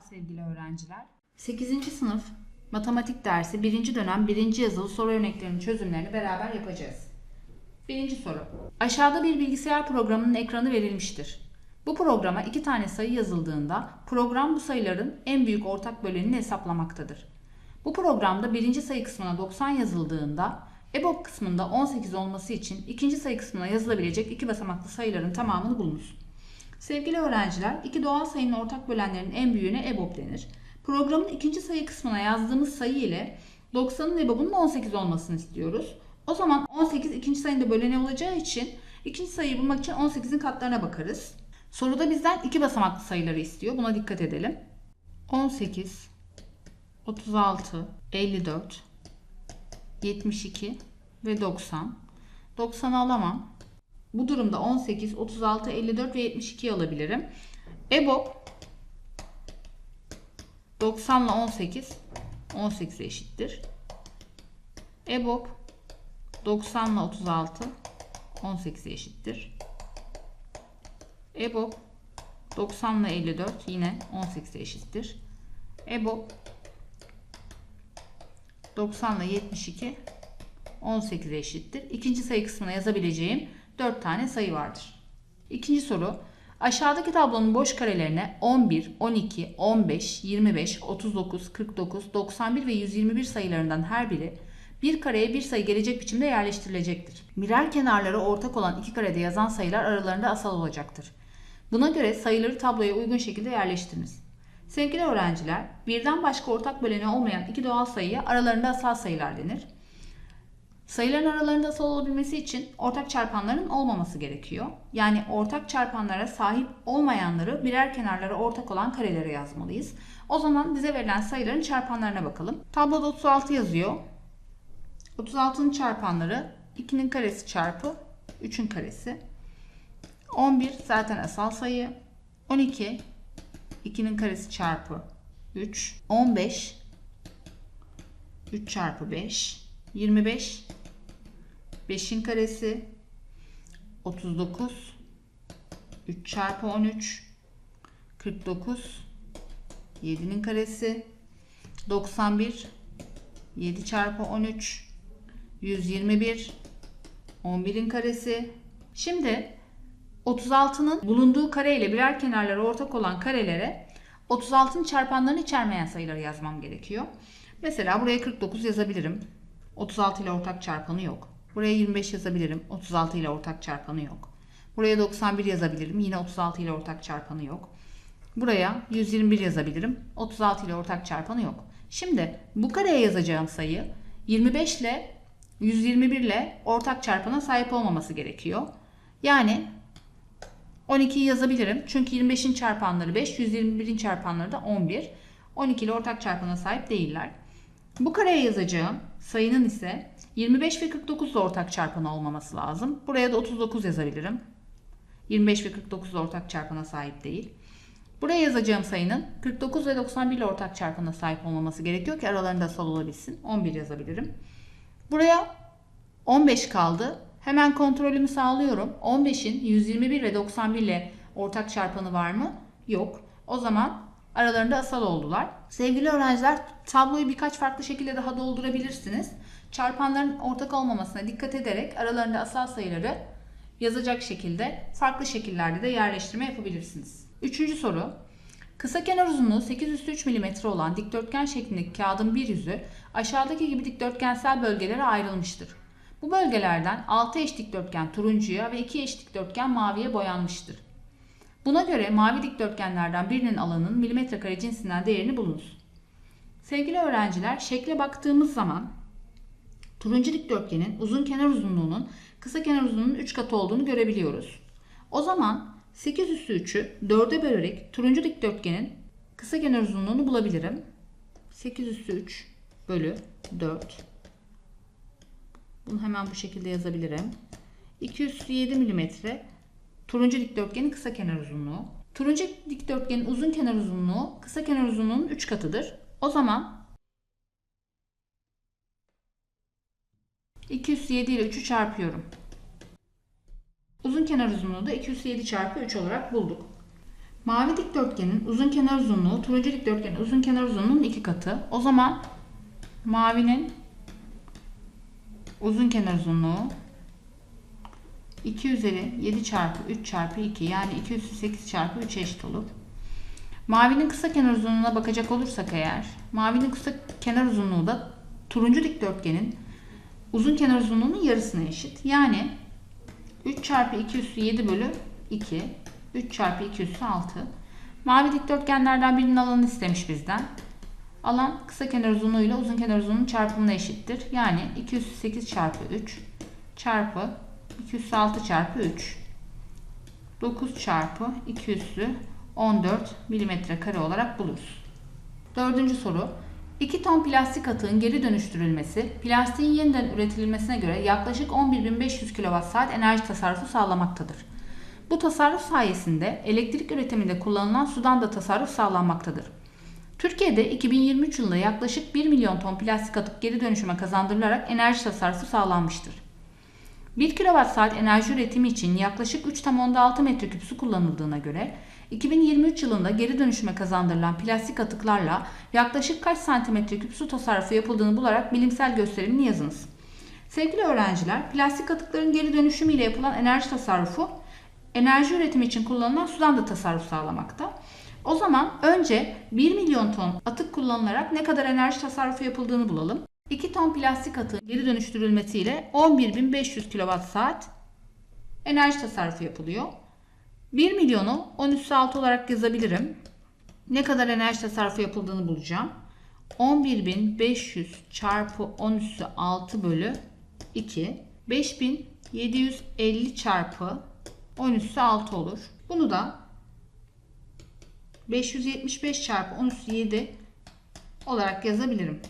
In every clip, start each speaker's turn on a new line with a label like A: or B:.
A: Sevgili öğrenciler. 8. sınıf matematik dersi 1. dönem 1. yazılı soru örneklerinin çözümlerini beraber yapacağız. 1. soru. Aşağıda bir bilgisayar programının ekranı verilmiştir. Bu programa iki tane sayı yazıldığında program bu sayıların en büyük ortak bölenini hesaplamaktadır. Bu programda birinci sayı kısmına 90 yazıldığında EBOB kısmında 18 olması için ikinci sayı kısmına yazılabilecek iki basamaklı sayıların tamamını bulunuz. Sevgili öğrenciler, iki doğal sayının ortak bölenlerinin en büyüğüne EBOB denir. Programın ikinci sayı kısmına yazdığımız sayı ile 90'ın EBOB'unun 18 olmasını istiyoruz. O zaman 18 ikinci sayının da böleni olacağı için ikinci sayıyı bulmak için 18'in katlarına bakarız. Soruda bizden iki basamaklı sayıları istiyor. Buna dikkat edelim. 18, 36, 54, 72 ve 90. 90'ı alamam. Bu durumda 18, 36, 54 ve 72'yi alabilirim. EBOB 90 ile 18 18'e eşittir. EBOB 90 ile 36 18'e eşittir. EBOB 90 ile 54 yine 18'e eşittir. EBOB 90 ile 72 18'e eşittir. İkinci sayı kısmına yazabileceğim 4 tane sayı vardır. İkinci soru. Aşağıdaki tablonun boş karelerine 11, 12, 15, 25, 39, 49, 91 ve 121 sayılarından her biri bir kareye bir sayı gelecek biçimde yerleştirilecektir. Birer kenarları ortak olan iki karede yazan sayılar aralarında asal olacaktır. Buna göre sayıları tabloya uygun şekilde yerleştiriniz. Sevgili öğrenciler, birden başka ortak böleni olmayan iki doğal sayıya aralarında asal sayılar denir. Sayıların aralarında asal olabilmesi için ortak çarpanların olmaması gerekiyor. Yani ortak çarpanlara sahip olmayanları birer kenarlara ortak olan karelere yazmalıyız. O zaman bize verilen sayıların çarpanlarına bakalım. Tabloda 36 yazıyor. 36'nın çarpanları 2'nin karesi çarpı 3'ün karesi. 11 zaten asal sayı. 12 2'nin karesi çarpı 3. 15 3 çarpı 5. 25 5'in karesi 39 3 çarpı 13 49 7'nin karesi 91 7 çarpı 13 121 11'in karesi şimdi 36'nın bulunduğu kare ile birer kenarları ortak olan karelere 36'nın çarpanlarını içermeyen sayıları yazmam gerekiyor. Mesela buraya 49 yazabilirim. 36 ile ortak çarpanı yok. Buraya 25 yazabilirim. 36 ile ortak çarpanı yok. Buraya 91 yazabilirim. Yine 36 ile ortak çarpanı yok. Buraya 121 yazabilirim. 36 ile ortak çarpanı yok. Şimdi bu kareye yazacağım sayı 25 ile 121 ile ortak çarpana sahip olmaması gerekiyor. Yani 12'yi yazabilirim. Çünkü 25'in çarpanları 5, 121'in çarpanları da 11. 12 ile ortak çarpana sahip değiller. Bu kareye yazacağım sayının ise 25 ve 49 ile ortak çarpanı olmaması lazım. Buraya da 39 yazabilirim. 25 ve 49 ile ortak çarpana sahip değil. Buraya yazacağım sayının 49 ve 91 ile ortak çarpana sahip olmaması gerekiyor ki aralarında asal olabilsin. 11 yazabilirim. Buraya 15 kaldı. Hemen kontrolümü sağlıyorum. 15'in 121 ve 91 ile ortak çarpanı var mı? Yok. O zaman aralarında asal oldular. Sevgili öğrenciler tabloyu birkaç farklı şekilde daha doldurabilirsiniz. Çarpanların ortak olmamasına dikkat ederek aralarında asal sayıları yazacak şekilde farklı şekillerde de yerleştirme yapabilirsiniz. Üçüncü soru. Kısa kenar uzunluğu 8 üstü 3 mm olan dikdörtgen şeklindeki kağıdın bir yüzü aşağıdaki gibi dikdörtgensel bölgelere ayrılmıştır. Bu bölgelerden 6 eş dikdörtgen turuncuya ve 2 eş dikdörtgen maviye boyanmıştır. Buna göre mavi dikdörtgenlerden birinin alanının milimetre kare cinsinden değerini bulunuz. Sevgili öğrenciler, şekle baktığımız zaman turuncu dikdörtgenin uzun kenar uzunluğunun kısa kenar uzunluğunun 3 katı olduğunu görebiliyoruz. O zaman 8 üstü 3'ü 4'e bölerek turuncu dikdörtgenin kısa kenar uzunluğunu bulabilirim. 8 üstü 3 bölü 4. Bunu hemen bu şekilde yazabilirim. 2 üstü 7 milimetre turuncu dikdörtgenin kısa kenar uzunluğu. Turuncu dikdörtgenin uzun kenar uzunluğu kısa kenar uzunluğunun 3 katıdır. O zaman 207 ile 3'ü çarpıyorum. Uzun kenar uzunluğu da 207 çarpı 3 olarak bulduk. Mavi dikdörtgenin uzun kenar uzunluğu turuncu dikdörtgenin uzun kenar uzunluğunun iki katı. O zaman mavinin uzun kenar uzunluğu 2 üzeri 7 çarpı 3 çarpı 2 yani 2 üstü 8 çarpı 3 eşit olur. Mavinin kısa kenar uzunluğuna bakacak olursak eğer mavinin kısa kenar uzunluğu da turuncu dikdörtgenin uzun kenar uzunluğunun yarısına eşit. Yani 3 çarpı 2 üstü 7 bölü 2 3 çarpı 2 üstü 6. Mavi dikdörtgenlerden birinin alanını istemiş bizden. Alan kısa kenar uzunluğuyla uzun kenar uzunluğunun çarpımına eşittir. Yani 2 üstü 8 çarpı 3 çarpı 2 üstü 6 çarpı 3. 9 çarpı 2 üstü 14 milimetre kare olarak buluruz. Dördüncü soru. 2 ton plastik atığın geri dönüştürülmesi, plastiğin yeniden üretilmesine göre yaklaşık 11.500 kWh enerji tasarrufu sağlamaktadır. Bu tasarruf sayesinde elektrik üretiminde kullanılan sudan da tasarruf sağlanmaktadır. Türkiye'de 2023 yılında yaklaşık 1 milyon ton plastik atık geri dönüşüme kazandırılarak enerji tasarrufu sağlanmıştır. 1 kWh enerji üretimi için yaklaşık 3,6 metreküp su kullanıldığına göre 2023 yılında geri dönüşüme kazandırılan plastik atıklarla yaklaşık kaç santimetre küp su tasarrufu yapıldığını bularak bilimsel gösterimini yazınız. Sevgili öğrenciler, plastik atıkların geri dönüşümü ile yapılan enerji tasarrufu enerji üretimi için kullanılan sudan da tasarruf sağlamakta. O zaman önce 1 milyon ton atık kullanılarak ne kadar enerji tasarrufu yapıldığını bulalım. 2 ton plastik atığın geri dönüştürülmesiyle 11.500 kWh enerji tasarrufu yapılıyor. 1 milyonu 10 üssü 6 olarak yazabilirim. Ne kadar enerji tasarrufu yapıldığını bulacağım. 11.500 çarpı 10 üssü 6 bölü 2. 5750 çarpı 10 üssü 6 olur. Bunu da 575 çarpı 10 üssü 7 olarak yazabilirim.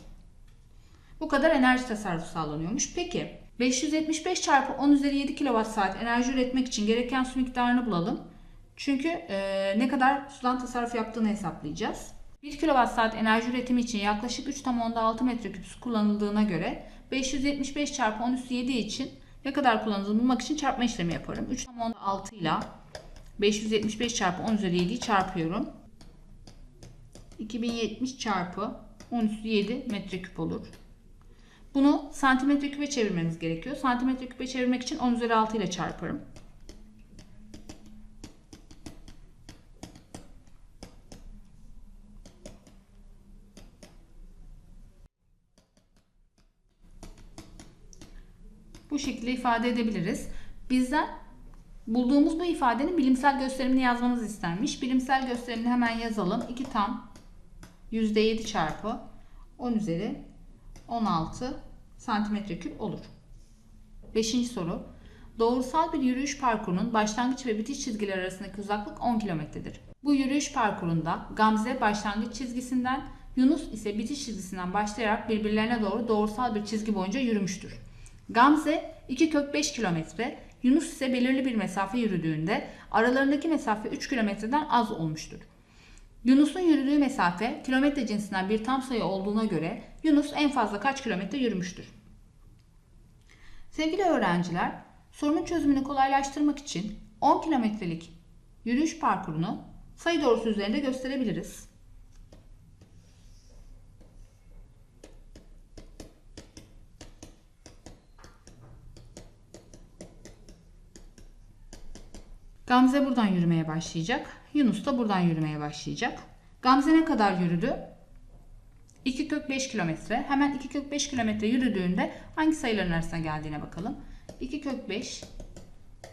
A: Bu kadar enerji tasarrufu sağlanıyormuş. Peki 575 çarpı 10 üzeri 7 kWh enerji üretmek için gereken su miktarını bulalım. Çünkü e, ne kadar sudan tasarruf yaptığını hesaplayacağız. 1 kWh enerji üretimi için yaklaşık 3,6 metreküp su kullanıldığına göre 575 çarpı 10 üstü 7 için ne kadar kullanıldığını bulmak için çarpma işlemi yaparım. 3,6 ile 575 çarpı 10 üzeri 7'yi çarpıyorum. 2070 çarpı 10 üstü 7 metreküp olur. Bunu santimetre küpe çevirmemiz gerekiyor. Santimetre küpe çevirmek için 10 üzeri 6 ile çarparım. Bu şekilde ifade edebiliriz. Bizden bulduğumuz bu ifadenin bilimsel gösterimini yazmamız istenmiş. Bilimsel gösterimini hemen yazalım. 2 tam %7 çarpı 10 üzeri 16 santimetre küp olur. Beşinci soru. Doğrusal bir yürüyüş parkurunun başlangıç ve bitiş çizgileri arasındaki uzaklık 10 kilometredir. Bu yürüyüş parkurunda Gamze başlangıç çizgisinden, Yunus ise bitiş çizgisinden başlayarak birbirlerine doğru doğrusal bir çizgi boyunca yürümüştür. Gamze 2 kök 5 kilometre, Yunus ise belirli bir mesafe yürüdüğünde aralarındaki mesafe 3 kilometreden az olmuştur. Yunus'un yürüdüğü mesafe kilometre cinsinden bir tam sayı olduğuna göre Yunus en fazla kaç kilometre yürümüştür? Sevgili öğrenciler, sorunun çözümünü kolaylaştırmak için 10 kilometrelik yürüyüş parkurunu sayı doğrusu üzerinde gösterebiliriz. Gamze buradan yürümeye başlayacak. Yunus da buradan yürümeye başlayacak. Gamze ne kadar yürüdü? 2 kök 5 kilometre. Hemen 2 kök 5 kilometre yürüdüğünde hangi sayıların arasına geldiğine bakalım. 2 kök 5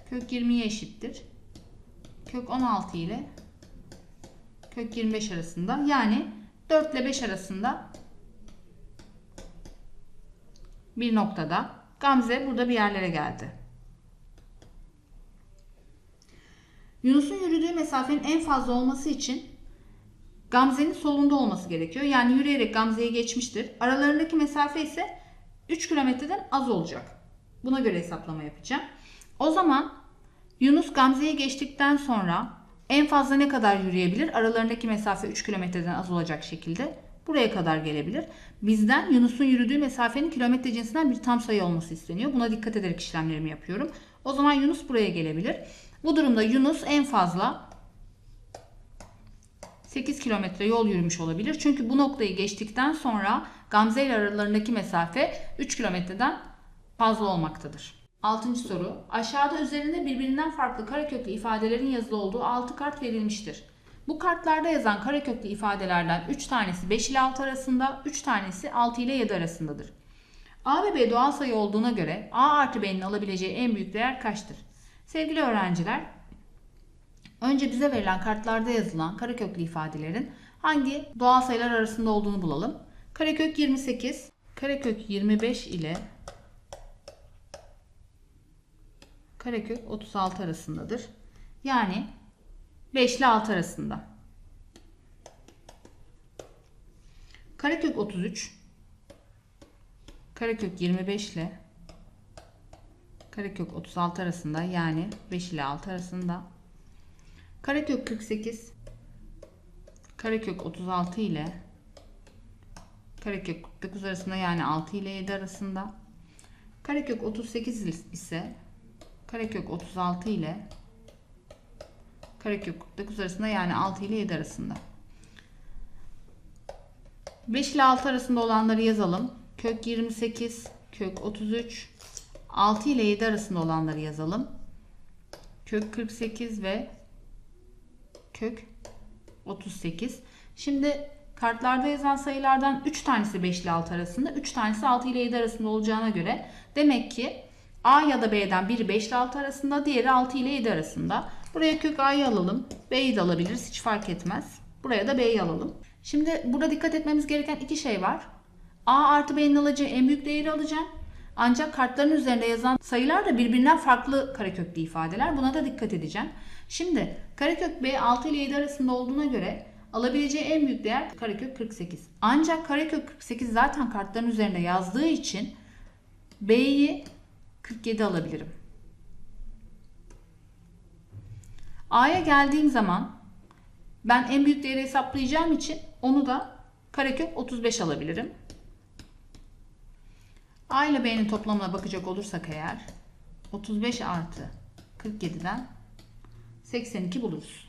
A: kök 20'ye eşittir. Kök 16 ile kök 25 arasında. Yani 4 ile 5 arasında bir noktada. Gamze burada bir yerlere geldi. Yunus'un yürüdüğü mesafenin en fazla olması için Gamze'nin solunda olması gerekiyor. Yani yürüyerek Gamze'yi geçmiştir. Aralarındaki mesafe ise 3 kilometreden az olacak. Buna göre hesaplama yapacağım. O zaman Yunus Gamze'yi geçtikten sonra en fazla ne kadar yürüyebilir? Aralarındaki mesafe 3 kilometreden az olacak şekilde buraya kadar gelebilir. Bizden Yunus'un yürüdüğü mesafenin kilometre cinsinden bir tam sayı olması isteniyor. Buna dikkat ederek işlemlerimi yapıyorum. O zaman Yunus buraya gelebilir. Bu durumda Yunus en fazla 8 kilometre yol yürümüş olabilir. Çünkü bu noktayı geçtikten sonra Gamze ile aralarındaki mesafe 3 kilometreden fazla olmaktadır. 6. soru. Aşağıda üzerinde birbirinden farklı kareköklü ifadelerin yazılı olduğu 6 kart verilmiştir. Bu kartlarda yazan kareköklü ifadelerden 3 tanesi 5 ile 6 arasında, 3 tanesi 6 ile 7 arasındadır. A ve B doğal sayı olduğuna göre A artı B'nin alabileceği en büyük değer kaçtır? Sevgili öğrenciler, önce bize verilen kartlarda yazılan kareköklü ifadelerin hangi doğal sayılar arasında olduğunu bulalım. Karekök 28, karekök 25 ile karekök 36 arasındadır. Yani 5 ile 6 arasında. Karekök 33 Karekök 25 ile Karekök 36 arasında yani 5 ile 6 arasında. Karekök 48 Karekök 36 ile Karekök 49 arasında yani 6 ile 7 arasında. Karekök 38 ise Karekök 36 ile Karekök 49 arasında yani 6 ile 7 arasında. 5 ile 6 arasında olanları yazalım. Kök 28, kök 33, 6 ile 7 arasında olanları yazalım. Kök 48 ve kök 38. Şimdi kartlarda yazan sayılardan 3 tanesi 5 ile 6 arasında, 3 tanesi 6 ile 7 arasında olacağına göre demek ki A ya da B'den biri 5 ile 6 arasında, diğeri 6 ile 7 arasında. Buraya kök A'yı alalım. B'yi de alabiliriz. Hiç fark etmez. Buraya da B'yi alalım. Şimdi burada dikkat etmemiz gereken iki şey var. A artı B'nin alacağı en büyük değeri alacağım. Ancak kartların üzerinde yazan sayılar da birbirinden farklı kareköklü ifadeler. Buna da dikkat edeceğim. Şimdi karekök B 6 ile 7 arasında olduğuna göre alabileceği en büyük değer karekök 48. Ancak karekök 48 zaten kartların üzerinde yazdığı için B'yi 47 alabilirim. A'ya geldiğim zaman ben en büyük değeri hesaplayacağım için onu da karekök 35 alabilirim. A ile B'nin toplamına bakacak olursak eğer 35 artı 47'den 82 buluruz.